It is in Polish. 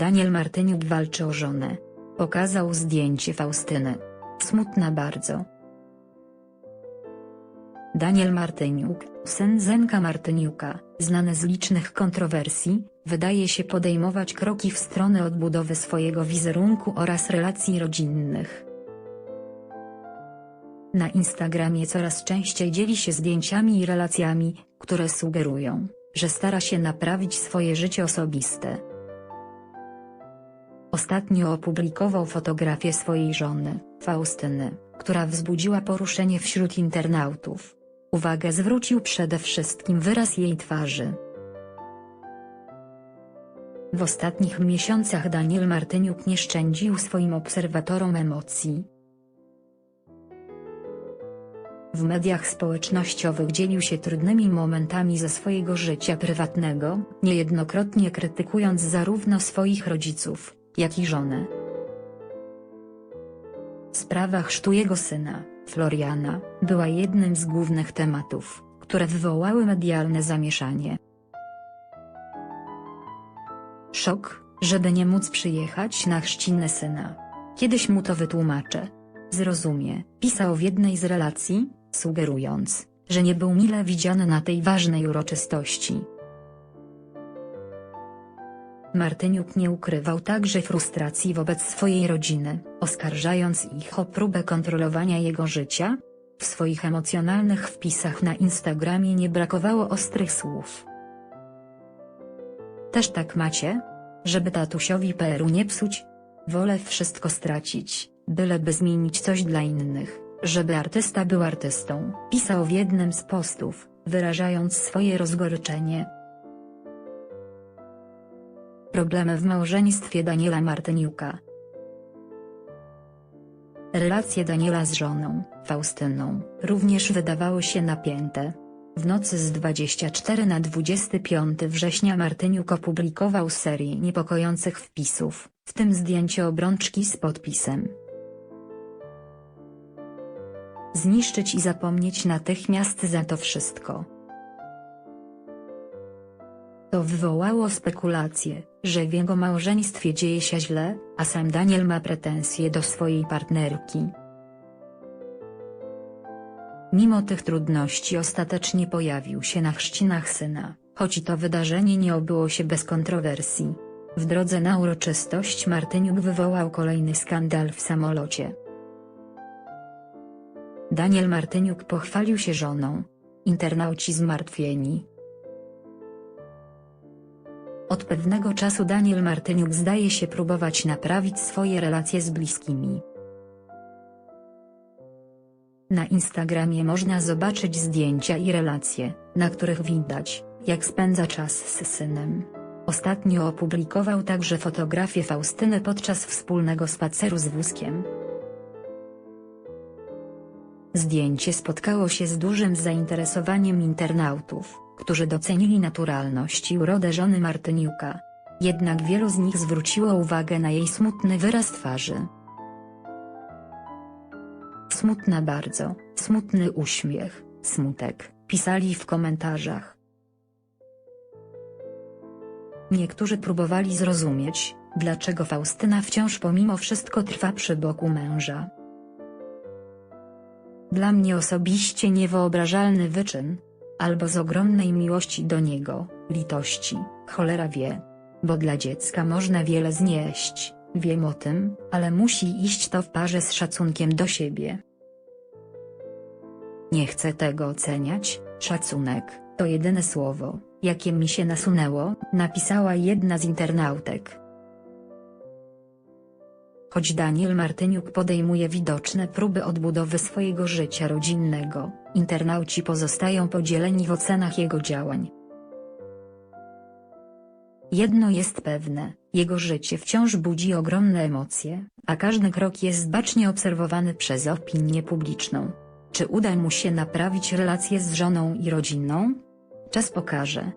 Daniel Martyniuk walczy o żonę. Pokazał zdjęcie Faustyny. Smutna bardzo. Daniel Martyniuk, syn Zenka Martyniuka, znany z licznych kontrowersji, wydaje się podejmować kroki w stronę odbudowy swojego wizerunku oraz relacji rodzinnych. Na Instagramie coraz częściej dzieli się zdjęciami i relacjami, które sugerują, że stara się naprawić swoje życie osobiste. Ostatnio opublikował fotografię swojej żony, Faustyny, która wzbudziła poruszenie wśród internautów. Uwagę zwrócił przede wszystkim wyraz jej twarzy. W ostatnich miesiącach Daniel Martyniuk nie szczędził swoim obserwatorom emocji. W mediach społecznościowych dzielił się trudnymi momentami ze swojego życia prywatnego, niejednokrotnie krytykując zarówno swoich rodziców, jak i żonę. Sprawa chrztu jego syna, Floriana, była jednym z głównych tematów, które wywołały medialne zamieszanie. Szok, żeby nie móc przyjechać na chrzcinę syna. Kiedyś mu to wytłumaczę. Zrozumie, pisał w jednej z relacji, sugerując, że nie był mile widziany na tej ważnej uroczystości. Martyniuk nie ukrywał także frustracji wobec swojej rodziny, oskarżając ich o próbę kontrolowania jego życia. W swoich emocjonalnych wpisach na Instagramie nie brakowało ostrych słów. Też tak macie? Żeby tatusiowi PR-u nie psuć? Wolę wszystko stracić, byleby zmienić coś dla innych, żeby artysta był artystą, pisał w jednym z postów, wyrażając swoje rozgoryczenie. Problemy w małżeństwie Daniela Martyniuka Relacje Daniela z żoną, Faustyną, również wydawały się napięte. W nocy z 24 na 25 września Martyniuk opublikował serię niepokojących wpisów, w tym zdjęcie obrączki z podpisem Zniszczyć i zapomnieć natychmiast za to wszystko. To wywołało spekulacje, że w jego małżeństwie dzieje się źle, a sam Daniel ma pretensje do swojej partnerki. Mimo tych trudności ostatecznie pojawił się na chrzcinach syna, choć to wydarzenie nie obyło się bez kontrowersji. W drodze na uroczystość Martyniuk wywołał kolejny skandal w samolocie. Daniel Martyniuk pochwalił się żoną. Internauci zmartwieni, od pewnego czasu Daniel Martyniuk zdaje się próbować naprawić swoje relacje z bliskimi. Na Instagramie można zobaczyć zdjęcia i relacje, na których widać, jak spędza czas z synem. Ostatnio opublikował także fotografię Faustyny podczas wspólnego spaceru z wózkiem. Zdjęcie spotkało się z dużym zainteresowaniem internautów, którzy docenili naturalność i urodę żony Martyniuka. Jednak wielu z nich zwróciło uwagę na jej smutny wyraz twarzy. Smutna bardzo, smutny uśmiech, smutek, pisali w komentarzach. Niektórzy próbowali zrozumieć, dlaczego Faustyna wciąż pomimo wszystko trwa przy boku męża. Dla mnie osobiście niewyobrażalny wyczyn, albo z ogromnej miłości do niego, litości, cholera wie. Bo dla dziecka można wiele znieść, wiem o tym, ale musi iść to w parze z szacunkiem do siebie. Nie chcę tego oceniać, szacunek, to jedyne słowo, jakie mi się nasunęło, napisała jedna z internautek. Choć Daniel Martyniuk podejmuje widoczne próby odbudowy swojego życia rodzinnego, internauci pozostają podzieleni w ocenach jego działań. Jedno jest pewne, jego życie wciąż budzi ogromne emocje, a każdy krok jest bacznie obserwowany przez opinię publiczną. Czy uda mu się naprawić relacje z żoną i rodziną? Czas pokaże.